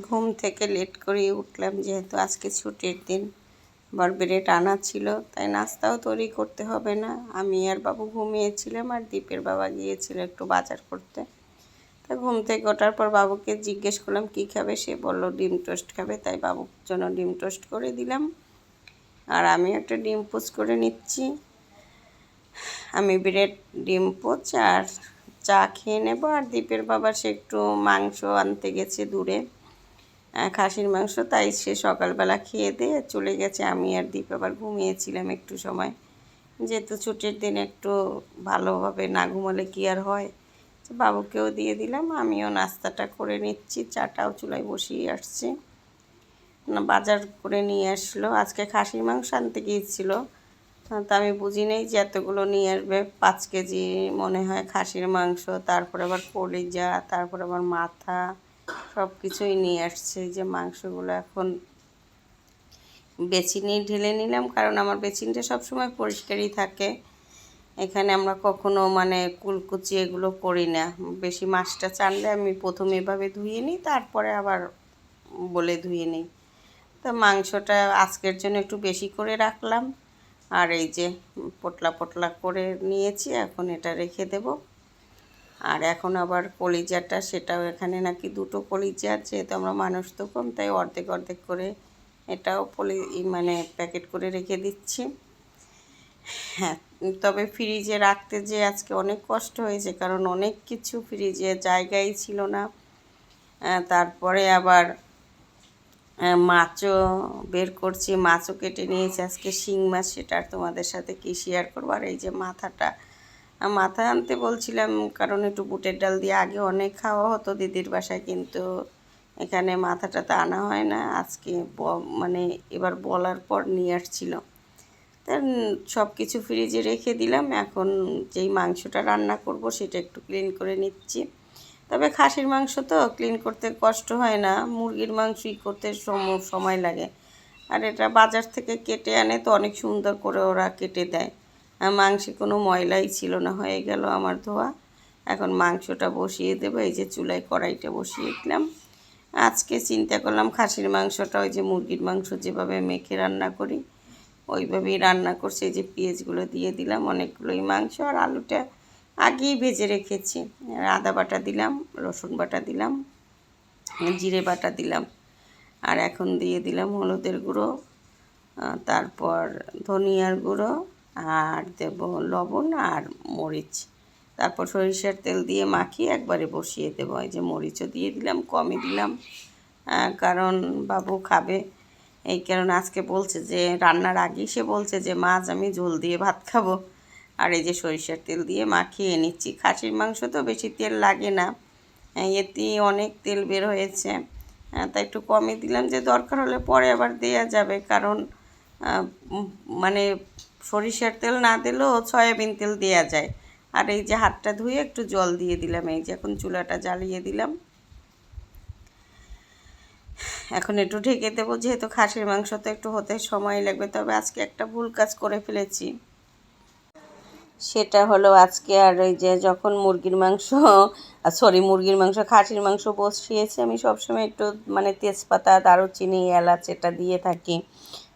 ঘুম থেকে লেট করে উঠলাম যেহেতু আজকে ছুটির দিন। ব্রেড আনা ছিল, তাই নাস্তাও তৈরি করতে হবে না। আমি আর বাবু ঘুমিয়েছিলাম আর দ্বীপের বাবা গিয়েছিল একটু বাজার করতে। তা ঘুম থেকে ওঠার পর বাবুকে জিজ্ঞেস করলাম, কী খাবে? সে বলল, ডিম টোস্ট খাবে। তাই বাবুর জন্য ডিম টোস্ট করে দিলাম। আর আমি একটা ডিম পোচ করে নিচ্ছি। আমি ব্রেড ডিম পোচ আর চা খেয়ে নেব। আর দীপের বাবা সে একটু মাংস আনতে গেছে দূরে। খাসির মাংস, তাই সে সকালবেলা খেয়ে দিয়ে চলে গেছে। আমি আর দীপ আবার ঘুমিয়েছিলাম একটু সময়। যেহেতু ছুটির দিন একটু ভালোভাবে না ঘুমালে কি আর হয়? তো বাবুকেও দিয়ে দিলাম, আমিও নাস্তাটা করে নিচ্ছি, চাটাও চুলায় বসিয়ে আসছি। বাজার করে নিয়ে আসলো। আজকে খাসির মাংস আনতে গিয়েছিল। তা আমি বুঝি নেই যে এতগুলো নিয়ে আসবে। পাঁচ কেজি মনে হয় খাসির মাংস, তারপর আবার কলিজা, তারপর আবার মাথা সব কিছুই নিয়ে আসছে যে মাংসগুলো এখন বেচিনি ঢেলে নিলাম, কারণ আমার বেচিনটা সবসময় পরিষ্কারই থাকে। এখানে আমরা কখনো মানে কুলকুচি এগুলো করি না। বেশি মাছটা চানলে আমি প্রথমে এভাবে ধুয়ে নিই, তারপরে আবার বলে ধুয়ে নিই। তো মাংসটা আজকের জন্য একটু বেশি করে রাখলাম। আর এই যে পটলা পটলা করে নিয়েছি, এখন এটা রেখে দেব। আর এখন আবার কলিজাটা, সেটাও এখানে নাকি দুটো কলিজা যেহেতু আমরা মানুষ তো কম, তাই অর্ধেক অর্ধেক করে এটাও পলি মানে প্যাকেট করে রেখে দিচ্ছি। হ্যাঁ তবে ফ্রিজে রাখতে যে আজকে অনেক কষ্ট হয়েছে, কারণ অনেক কিছু ফ্রিজে জায়গাই ছিল না। তারপরে আবার মাছও বের করছি, মাছও কেটে নিয়েছি। আজকে শিং মাছ, সেটা আর তোমাদের সাথে কি শেয়ার করব? আর এই যে মাথাটা মাথা আনতে বলছিলাম, কারণ একটু বুটের ডাল দিয়ে আগে অনেক খাওয়া হতো দিদির বাসায়, কিন্তু এখানে মাথাটা তো আনা হয় না। আজকে মানে এবার বলার পর নিয়ে আসছিল। তা সব কিছু ফ্রিজে রেখে দিলাম। এখন যেই মাংসটা রান্না করব সেটা একটু ক্লিন করে নিচ্ছি। তবে খাসির মাংস তো ক্লিন করতে কষ্ট হয় না। মুরগির মাংসই করতে সম- সময় লাগে। আর এটা বাজার থেকে কেটে আনে তো অনেক সুন্দর করে ওরা কেটে দেয়। মাংসে কোনো ময়লাই ছিল না, হয়ে গেল আমার ধোয়া। এখন মাংসটা বসিয়ে দেবো, এই যে চুলায় কড়াইটা বসিয়ে দিলাম। আজকে চিন্তা করলাম খাসির মাংসটা, ওই যে মুরগির মাংস যেভাবে মেখে রান্না করি, ওইভাবেই রান্না করছি। এই যে পেঁয়াজগুলো দিয়ে দিলাম, অনেকগুলোই মাংস আর আলুটা আগেই ভেজে রেখেছি। আর আদা বাটা দিলাম, রসুন বাটা দিলাম, জিরে বাটা দিলাম, আর এখন দিয়ে দিলাম হলুদের গুঁড়ো তারপর ধনিয়ার গুঁড়ো আর দেব লবণ আর মরিচ। তারপর সরিষার তেল দিয়ে মাখিয়ে একবারে বসিয়ে দেবো। এই যে মরিচও দিয়ে দিলাম কমই দিলাম। কারণ বাবু খাবে। এই কারণে আজকে বলছে যে রান্নার আগেই সে বলছে যে মাছ আমি ঝোল দিয়ে ভাত খাব। আর এই যে সরিষার তেল দিয়ে মাখিয়ে নিচ্ছি। খাসির মাংস তো বেশি তেল লাগে না। আহ, এতে অনেক তেল বের হয়েছে। আহ, তাই একটু কমই দিলাম। যে দরকার হলে পরে আবার দেয়া যাবে। কারণ মানে সরিষার তেল না দিলেও সয়াবিন তেল দেয়া যায়। আর এই যে হাতটা ধুয়ে একটু জল দিয়ে দিলাম, এই যে এখন চুলাটা জ্বালিয়ে দিলাম। এখন একটু ঢেকে দেবো, যেহেতু খাসির মাংস তো একটু হতে সময় লাগবে, তবে আজকে একটা ভুল কাজ করে ফেলেছি। সেটা হলো আজকে আর ওই যে যখন মুরগির মাংস সরি মুরগির মাংস, খাসির মাংস বসিয়েছি, আমি সবসময় একটু মানে তেজপাতা, দারুচিনি, এলাচ, এটা দিয়ে থাকি।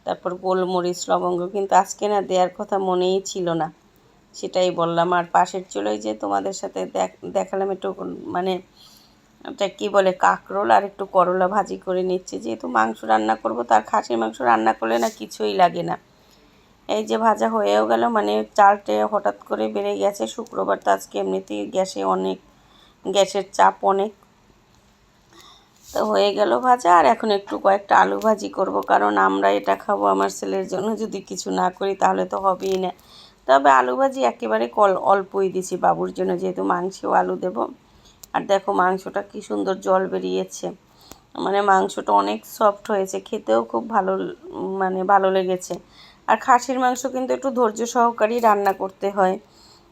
তারপর গোলমরিচ, লবঙ্গ কিন্তু আজকে না দেওয়ার কথা মনেই ছিল না। সেটাই বললাম। আর পাশের চুলোয় যে তোমাদের সাথে দেখ- দেখালাম একটু মানে ওটা কী বলে, কাঁকরোল আর একটু করলা ভাজি করে নিচ্ছে। যেহেতু মাংস রান্না করব, তার খাসির মাংস রান্না করলে না কিছুই লাগে না। এই যে ভাজা হয়েও গেল মানে চালটে হঠাৎ করে বেড়ে গেছে। শুক্রবার তো আজকে এমনিতেই গ্যাসে অনেক, গ্যাসের চাপ অনেক। তো হয়ে গেল ভাজা। আর এখন একটু কয়েকটা আলু ভাজি করব, কারণ আমরা এটা খাব আমার ছেলের জন্য। যদি কিছু না করি তাহলে তো হবেই না। তবে আলু ভাজি একেবারে কল, অল্পই দিছি বাবুর জন্য, যেহেতু মাংসেও আলু দেব। আর দেখো মাংসটা কি সুন্দর জল বেরিয়েছে। মানে মাংসটা অনেক সফট হয়েছে, খেতেও খুব ভালো মানে ভালো লেগেছে। আর খাসির মাংস কিন্তু একটু ধৈর্য সহকারেই রান্না করতে হয়।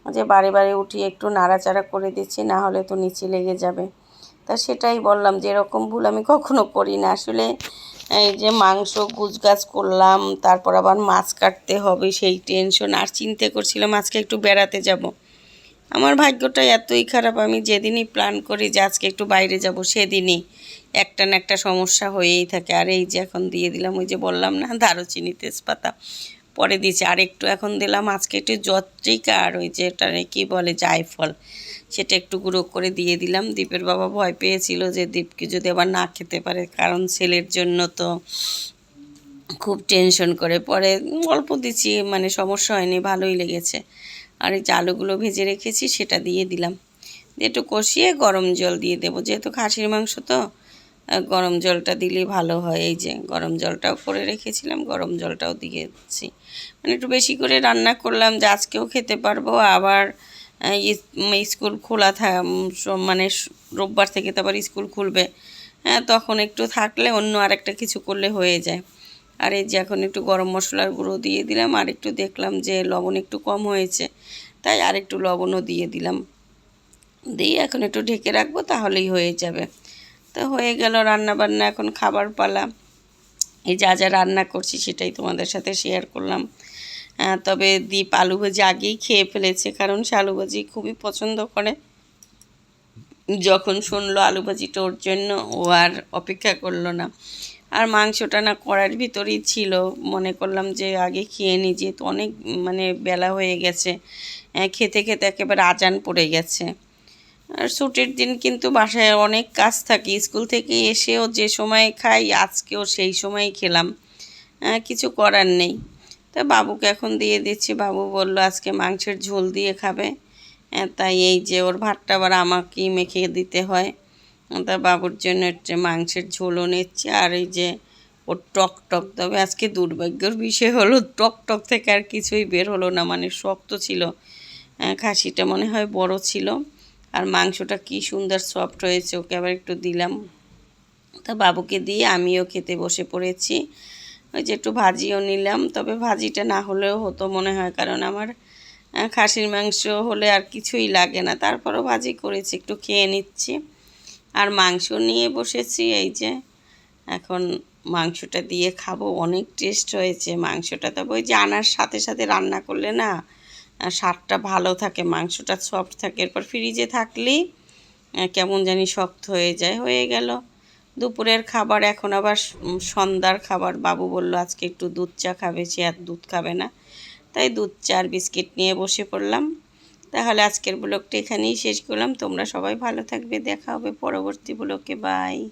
যে বারে বারে উঠিয়ে একটু নাড়াচাড়া করে দিচ্ছি, না হলে তো নিচে লেগে যাবে। তা সেটাই বললাম যে এরকম ভুল আমি কখনো করি না আসলে এই যে মাংস গুজগাছ করলাম, তারপর আবার মাছ কাটতে হবে, সেই টেনশন আর চিন্তা করছিলাম আজকে একটু বেড়াতে যাব। আমার ভাগ্যটা এতই খারাপ, আমি যেদিনই প্ল্যান করি যে আজকে একটু বাইরে যাব, সেদিনই একটা না একটা সমস্যা হয়েই থাকে। আর এই যে এখন দিয়ে দিলাম, ওই যে বললাম না, দারুচিনি তেজপাতা। পরে দিয়েছি আর একটু এখন দিলাম, আজকে একটু জত্রিকা আর ওই যে এটা কী বলে, জায়ফল। সেটা একটু গুঁড়ো করে দিয়ে দিলাম। দীপের বাবা ভয় পেয়েছিল যে দীপকে যদি আবার না খেতে পারে, কারণ ছেলের জন্য তো খুব টেনশন করে পরে অল্প দিচ্ছি মানে সমস্যা হয়নি, ভালোই লেগেছে। আর এই যে আলুগুলো ভেজে রেখেছি, সেটা দিয়ে দিলাম। একটু কষিয়ে গরম জল দিয়ে দেবো, যেহেতু খাসির মাংস তো গরম জলটা দিলে ভালো হয়। এই যে গরম জলটাও করে রেখেছিলাম, গরম জলটাও দিয়ে দিচ্ছি। মানে একটু বেশি করে রান্না করলাম, যে আজকেও খেতে পারব, আবার স্কুল খোলা থা মানে রোববার থেকে তো আবার স্কুল খুলবে। হ্যাঁ তখন একটু থাকলে অন্য আরেকটা কিছু করলে হয়ে যায়। আর এই যে এখন একটু গরম মশলার গুঁড়ো দিয়ে দিলাম, আর একটু দেখলাম যে লবণ একটু কম হয়েছে। তাই আর একটু লবণও দিয়ে দিলাম। দিয়ে এখন একটু ঢেকে রাখব, তাহলেই হয়ে যাবে। তো হয়ে গেল রান্না বান্না এখন খাবার পালা। এই যা যা রান্না করছি সেটাই তোমাদের সাথে শেয়ার করলাম। তবে দীপ আলু ভাজি আগেই খেয়ে ফেলেছে কারণ সে আলু ভাজি খুবই পছন্দ করে। যখন শুনলো আলু ভাজিটা ওর জন্য ও আর অপেক্ষা করল না। আর মাংসটা না কড়ার ভিতরেই ছিল। মনে করলাম যে আগে খেয়ে নিই যেহেতু অনেক মানে বেলা হয়ে গেছে। আহ, খেতে খেতে একেবারে আজান পড়ে গেছে। আর ছুটির দিন কিন্তু বাসায় অনেক কাজ থাকে। স্কুল থেকে এসেও যে সময় খাই আজকেও সেই সময়ই খেলাম। কিছু করার নেই। তা বাবুকে এখন দিয়ে দিচ্ছি। বাবু বলল, আজকে মাংসের ঝোল দিয়ে খাবে। তাই এই যে ওর ভাতটা আবার আমাকেই মেখে দিতে হয়। তা বাবুর জন্য হচ্ছে মাংসের ঝোলও নিচ্ছে। আর এই যে ওর টক টক তবে আজকে দুর্ভাগ্যর বিষয় হলো, টক টক থেকে আর কিছুই বের হলো না। মানে শক্ত ছিল। খাসিটা মনে হয় বড় ছিল। আর মাংসটা কি সুন্দর সফট হয়েছে, ওকে আবার একটু দিলাম। তা বাবুকে দিয়ে আমিও খেতে বসে পড়েছি। ওই যে একটু ভাজিও নিলাম, তবে ভাজিটা না হলেও হতো মনে হয়, কারণ আমার খাসির মাংস হলে আর কিছুই লাগে না। তারপরও ভাজি করেছি, একটু খেয়ে নিচ্ছি। আর মাংস নিয়ে বসেছি, এই যে এখন মাংসটা দিয়ে খাব, অনেক টেস্ট হয়েছে। মাংসটা তবে ওই যে আনার সাথে সাথে রান্না করলে না স্বাদটা ভালো থাকে, মাংসটা সফট থাকে। এরপর ফ্রিজে থাকলেই কেমন জানি শক্ত হয়ে যায়, হয়ে গেল। দুপুরের খাবার, এখন আবার সন্ধ্যার খাবার। বাবু বলল, আজকে একটু দুধ চা খাবে, সে আর দুধ খাবে না। তাই দুধ চা আর বিস্কিট নিয়ে বসে পড়লাম। তাহলে আজকের ব্লগটা এখানেই শেষ করলাম। তোমরা সবাই ভালো থাকবে। দেখা হবে পরবর্তী ব্লগে। বাই।